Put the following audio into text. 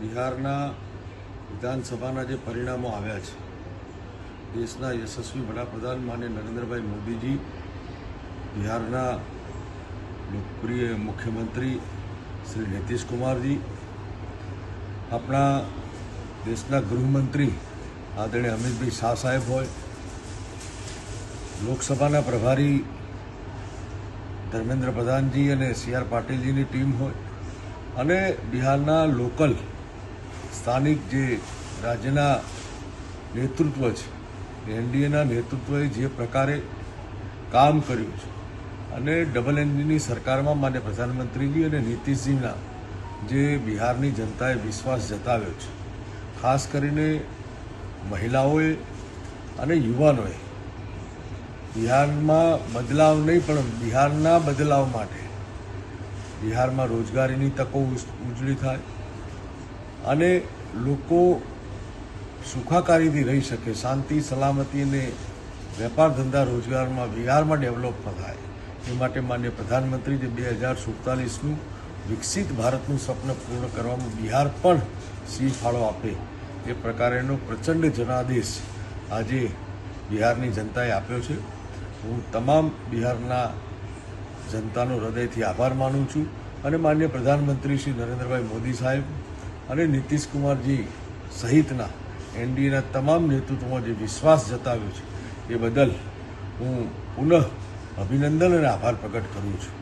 બિહારના વિધાનસભાના જે પરિણામો આવ્યા છે, દેશના યશસ્વી વડાપ્રધાન માન્ય નરેન્દ્રભાઈ મોદીજી, બિહારના લોકપ્રિય મુખ્યમંત્રી શ્રી નીતિશ કુમારજી આપણા દેશના ગૃહમંત્રી આદરણીય અમિતભાઈ શાહ સાહેબ હોય, લોકસભાના પ્રભારી ધર્મેન્દ્ર પ્રધાનજી અને સી આર પાટીલજીની ટીમ હોય અને બિહારના લોકલ સ્થાનિક જે રાજ્યના નેતૃત્વ છે એનડીએના નેતૃત્વએ જે પ્રકારે કામ કર્યું છે, અને ડબલ એન્જિનની સરકારમાં માન્ય પ્રધાનમંત્રીજી અને નીતિશજીના જે બિહારની જનતાએ વિશ્વાસ જતાવ્યો છે. ખાસ કરીને મહિલાઓએ અને યુવાનોએ બિહારમાં બદલાવ નહીં, પણ બિહારના બદલાવ માટે બિહારમાં રોજગારીની તકો ઉજ- ઉજળી થાય, અને લોકો સુખાકારીથી રહી શકે, શાંતિ, સલામતી અને વેપાર ધંધા રોજગારમાં બિહારમાં ડેવલપ થાય. એ માટે માન્ય પ્રધાનમંત્રી જે બે હજાર સુડતાલીસનું વિકસિત ભારતનું સ્વપ્ન પૂર્ણ કરવામાં બિહાર પણ સિંહ ફાળો આપે. એ પ્રકારેનો પ્રચંડ જનાદેશ આજે બિહારની જનતાએ આપ્યો છે. હું તમામ બિહારના જનતાનો હૃદયથી આભાર માનું છું અને માન્ય પ્રધાનમંત્રી શ્રી નરેન્દ્રભાઈ મોદી સાહેબ અને નીતિશ કુમારજી સહિતના એનડીએના તમામ નેતૃત્વમાં જે વિશ્વાસ જતાવ્યો છે, એ બદલ હું પુનઃ અભિનંદન અને આભાર પ્રગટ કરું છું.